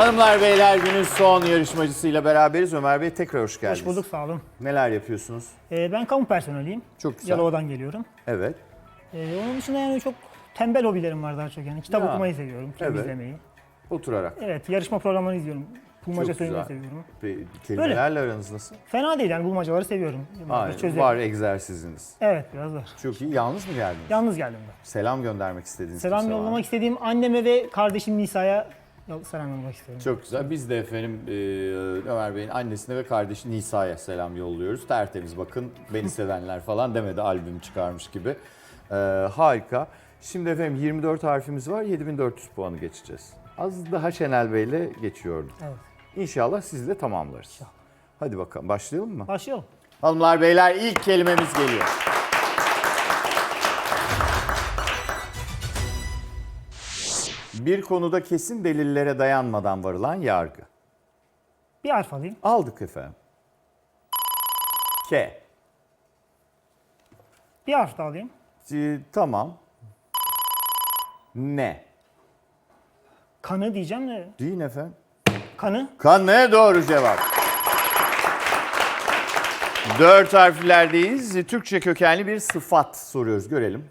Hanımlar beyler günün son yarışmacısıyla beraberiz. Ömer Bey tekrar hoş geldiniz. Hoş bulduk sağ olun. Neler yapıyorsunuz? Ee, ben kamu personeliyim. Çok güzel. Yalova'dan geliyorum. Evet. Ee, onun dışında yani çok tembel hobilerim var daha çok yani. Kitap Ya. okumayı seviyorum, film Evet. izlemeyi. Oturarak. Evet, yarışma programlarını izliyorum. Bulmaca Çok söylemeyi güzel. seviyorum. Ve Kelimelerle aranız nasıl? Fena değil yani bulmacaları seviyorum. Hayır, çözerim. var egzersiziniz. Evet, biraz var. Çok iyi. Yalnız mı geldiniz? Yalnız geldim ben. Selam göndermek istediğiniz Selam kimse var mı? yollamak istediğim anneme ve kardeşim Nisa'ya selam yollamak istiyorum. Çok güzel. Biz de efendim e, Ömer Bey'in annesine ve kardeşi Nisa'ya selam yolluyoruz. Tertemiz bakın beni sevenler falan demedi albüm çıkarmış gibi. E, harika. Şimdi efendim 24 harfimiz var. 7400 puanı geçeceğiz. Az daha Şenel Bey'le geçiyordum. Evet. İnşallah siz de tamamlarız. Hadi bakalım başlayalım mı? Başlayalım. Hanımlar beyler ilk kelimemiz geliyor. Bir konuda kesin delillere dayanmadan varılan yargı. Bir harf alayım. Aldık efendim. K. Bir harf daha alayım. Ee, tamam. Ne? Kanı diyeceğim de. Değil efendim. Kanı. Kanı doğru cevap. Dört harflerdeyiz. Türkçe kökenli bir sıfat soruyoruz. Görelim.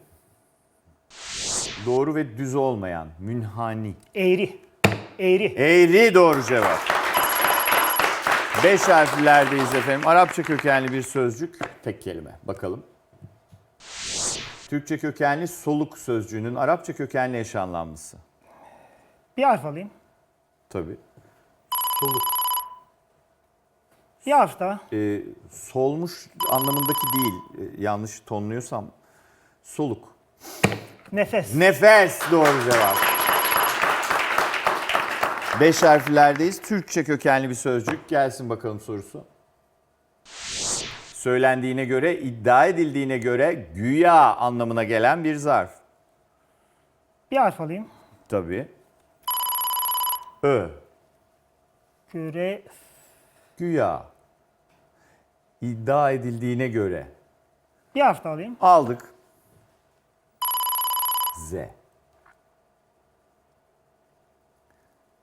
Doğru ve düz olmayan, münhani. Eğri. Eğri. Eğri doğru cevap. Beş harflerdeyiz efendim. Arapça kökenli bir sözcük. Tek kelime. Bakalım. Türkçe kökenli soluk sözcüğünün Arapça kökenli eş anlamlısı. Bir harf alayım. Tabii. Soluk. Bir harf daha. Ee, solmuş anlamındaki değil. Ee, yanlış tonluyorsam. Soluk. Nefes. Nefes doğru cevap. Beş harflerdeyiz. Türkçe kökenli bir sözcük. Gelsin bakalım sorusu. Söylendiğine göre, iddia edildiğine göre güya anlamına gelen bir zarf. Bir harf alayım. Tabii. Ö. Göre. Güya. İddia edildiğine göre. Bir harf daha alayım. Aldık. Z.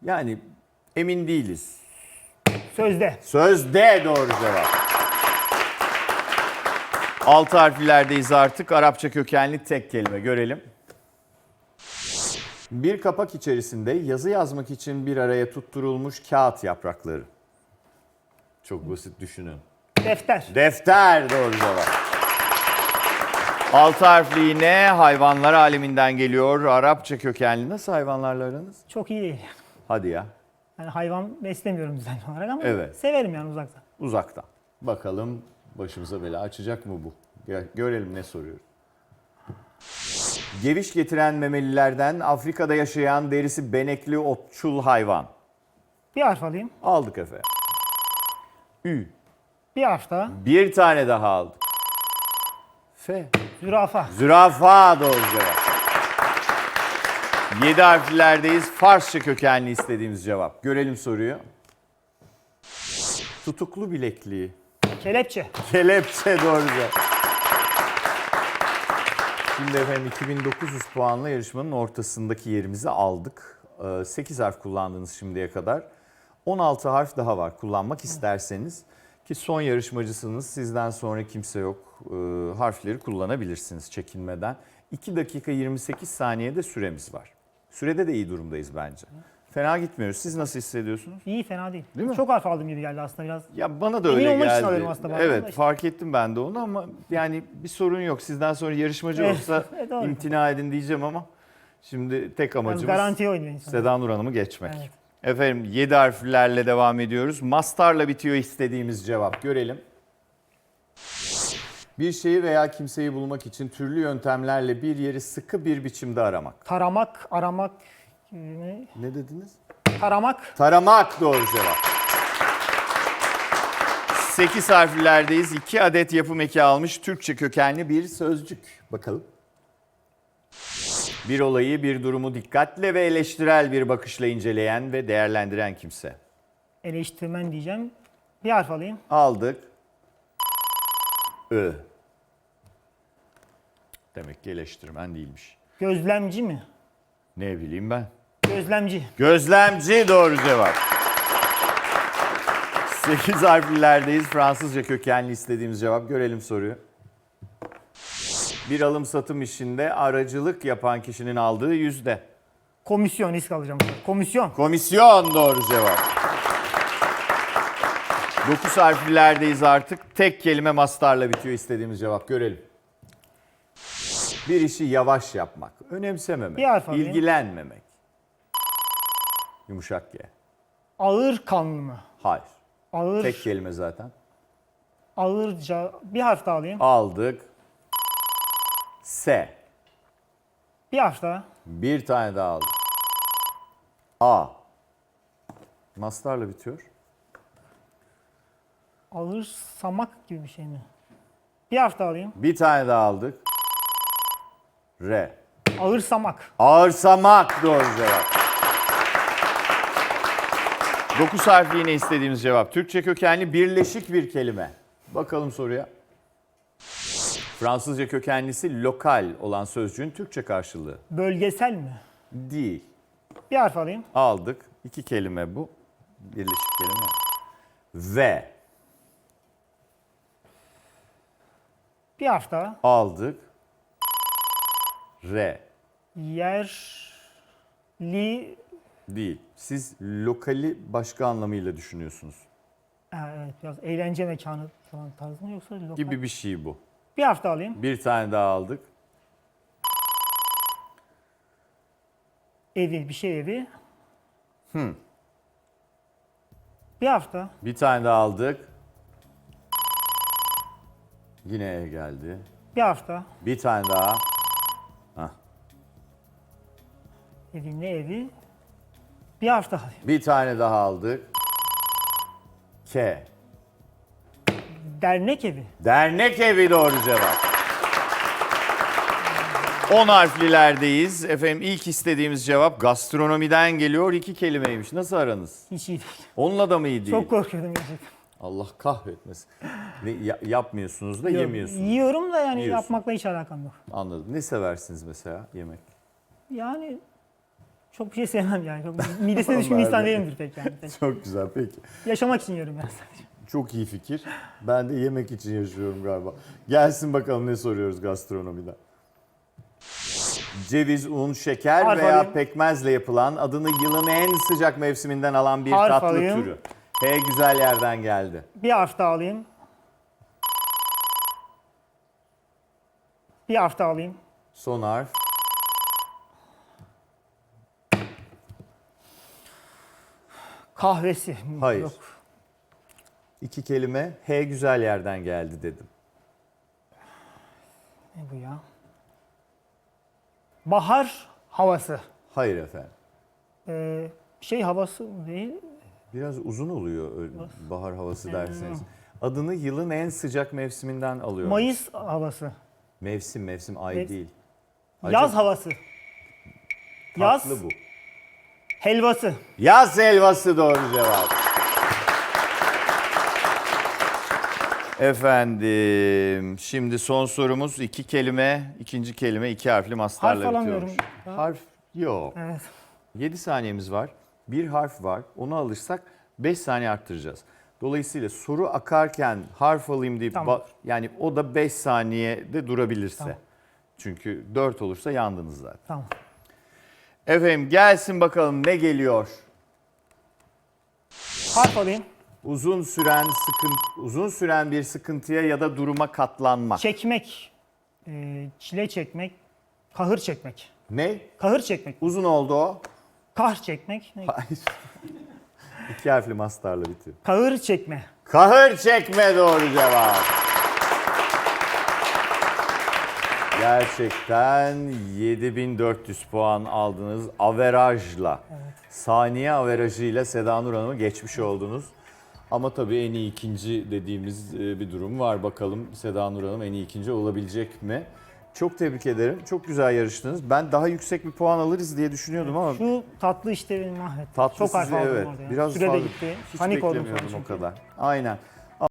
Yani emin değiliz. Sözde. Sözde doğru cevap. Altı harflerdeyiz artık. Arapça kökenli tek kelime görelim. Bir kapak içerisinde yazı yazmak için bir araya tutturulmuş kağıt yaprakları. Çok basit düşünün. Defter. Defter doğru cevap. Altı harfli yine hayvanlar aleminden geliyor. Arapça kökenli. Nasıl hayvanlarla aranız? Çok iyi değil. Hadi ya. Yani hayvan beslemiyorum düzenli olarak ama Evet. severim yani uzaktan. Uzaktan. Bakalım başımıza bela açacak mı bu? Gö- Görelim ne soruyor. Geviş getiren memelilerden Afrika'da yaşayan derisi benekli otçul hayvan. Bir harf alayım. Aldık efendim. Ü. Bir harf daha. Bir tane daha aldık. F. Zürafa. Zürafa doğru cevap. Yedi harflerdeyiz. Farsça kökenli istediğimiz cevap. Görelim soruyu. Tutuklu bilekliği. Kelepçe. Kelepçe doğru cevap. Şimdi efendim 2900 puanla yarışmanın ortasındaki yerimizi aldık. 8 harf kullandınız şimdiye kadar. 16 harf daha var kullanmak isterseniz. Ki son yarışmacısınız. Sizden sonra kimse yok. Ee, Harfleri kullanabilirsiniz çekinmeden. 2 dakika 28 saniyede süremiz var. Sürede de iyi durumdayız bence. Fena gitmiyoruz. Siz nasıl hissediyorsunuz? İyi fena değil. Değil mi? Çok harf aldığım gibi geldi aslında biraz. Ya bana da Emin öyle olmak için geldi. alıyorum aslında evet işte. fark ettim ben de onu ama yani bir sorun yok. Sizden sonra yarışmacı Evet, olsa doğru. imtina edin diyeceğim ama şimdi tek Biraz amacımız garantiye oynuyor insan. Sedan Nur Hanım'ı geçmek. Evet. Efendim 7 harflerle devam ediyoruz. Mastarla bitiyor istediğimiz cevap. Görelim. Bir şeyi veya kimseyi bulmak için türlü yöntemlerle bir yeri sıkı bir biçimde aramak. Taramak, aramak, ne? Ne dediniz? Taramak. Taramak doğru cevap. 8 harflerdeyiz. 2 adet yapım eki almış Türkçe kökenli bir sözcük. Bakalım. Bir olayı, bir durumu dikkatle ve eleştirel bir bakışla inceleyen ve değerlendiren kimse. Eleştirmen diyeceğim. Bir harf alayım. Aldık. Ö. Demek ki eleştirmen değilmiş. Gözlemci mi? Ne bileyim ben. Gözlemci. Gözlemci doğru cevap. 8 harflilerdeyiz. Fransızca kökenli istediğimiz cevap. Görelim soruyu. Bir alım satım işinde aracılık yapan kişinin aldığı yüzde. Komisyon risk alacağım. Komisyon. Komisyon doğru cevap. 9 harflilerdeyiz artık. Tek kelime mastarla bitiyor istediğimiz cevap. Görelim. Bir işi yavaş yapmak, önemsememek, Bir harf alayım. ilgilenmemek. Yumuşak G. Ağır kanlı mı? Hayır. Ağır, Tek kelime zaten. ağırca. Bir harf daha alayım. Aldık. S. Bir harf daha. Bir tane daha aldık. A. Mastarla bitiyor. Ağır samak gibi bir şey mi? Bir harf daha alayım. Bir tane daha aldık. R. Ağır samak. Ağırsamak doğru cevap. 9 harfli yine istediğimiz cevap. Türkçe kökenli birleşik bir kelime. Bakalım soruya. Fransızca kökenlisi lokal olan sözcüğün Türkçe karşılığı. Bölgesel mi? Değil. Bir harf alayım. Aldık. İki kelime bu. Birleşik kelime. Ve Bir harf daha. aldık. Re. Yerli. Değil. Siz lokali başka anlamıyla düşünüyorsunuz. Ha, evet biraz eğlence mekanı falan tarzı mı yoksa lokal? Gibi bir şey bu. Bir harf daha alayım. Bir tane daha aldık. Evi, bir şey evi. Bir harf daha. Bir tane daha aldık. Yine E geldi. Bir harf daha. Bir tane daha. Evi ne evi? Bir harf daha. Bir tane daha aldık. K. Dernek evi. Dernek evi doğru cevap. 10 harflilerdeyiz. Efendim ilk istediğimiz cevap gastronomiden geliyor. İki kelimeymiş. Nasıl aranız? Hiç iyi değil. Onunla da mı iyi değil? Çok korkuyordum gerçekten. Allah kahretmesin. Ne, ya- yapmıyorsunuz da yemiyorsunuz. Yiyorum da yani Yiyorsun. yapmakla hiç alakam yok. Anladım. Ne seversiniz mesela yemek? Yani çok bir şey sevmem yani. Çok midesine düşkün insan değilimdir pek yani. Pek. Çok güzel peki. Yaşamak için yiyorum yani sadece. Çok iyi fikir. Ben de yemek için yaşıyorum galiba. Gelsin bakalım ne soruyoruz gastronomiden. Ceviz, un, şeker Harf veya alayım. pekmezle yapılan adını yılın en sıcak mevsiminden alan bir Harf tatlı alayım. türü. H güzel yerden geldi. Bir harf daha alayım. Bir harf daha alayım. Son harf. Kahvesi. Hayır. Yok. İki kelime H güzel yerden geldi dedim. Ne bu ya? Bahar havası. Hayır efendim. Ee, şey havası değil. Biraz uzun oluyor bahar havası derseniz. Adını yılın en sıcak mevsiminden alıyor. Mayıs havası. Mevsim mevsim ay Mevsim. değil. Yaz havası. Yaz Tatlı bu. Helvası. Yaz helvası doğru cevap. Efendim, şimdi son sorumuz iki kelime, ikinci kelime iki harfli mastarla Harf alamıyorum. bitiyormuş. Ha? Harf yok. Evet. 7 saniyemiz var. Bir harf var. Onu alırsak 5 saniye arttıracağız. Dolayısıyla soru akarken harf alayım deyip Tamam. ba- yani o da 5 saniyede durabilirse. Çünkü 4 olursa yandınız zaten. Tamam. Efendim gelsin bakalım ne geliyor? Harf alayım. Uzun süren sıkın uzun süren bir sıkıntıya ya da duruma katlanmak. Çekmek. Ee, çile çekmek. Kahır çekmek. Ne? Kahır çekmek. Uzun oldu o. Kah çekmek. Ne? Hayır. İki harfli mastarla bitiyor. Kahır çekme. Kahır çekme doğru cevap. Gerçekten 7400 puan aldınız averajla. Saniye averajıyla Seda Nur Hanım'ı geçmiş oldunuz. Ama tabii en iyi ikinci dediğimiz e, bir durum var. Bakalım Seda Nur Hanım en iyi ikinci olabilecek mi? Çok tebrik ederim. Çok güzel yarıştınız. Ben daha yüksek bir puan alırız diye düşünüyordum ama Şu tatlı işte beni mahvetti. Tatlı Çok sizi aldım evet. orada ya. Biraz Sürede fazla. gitti. Hiç Panik oldum beklemiyordum sonra o çünkü. kadar. Aynen.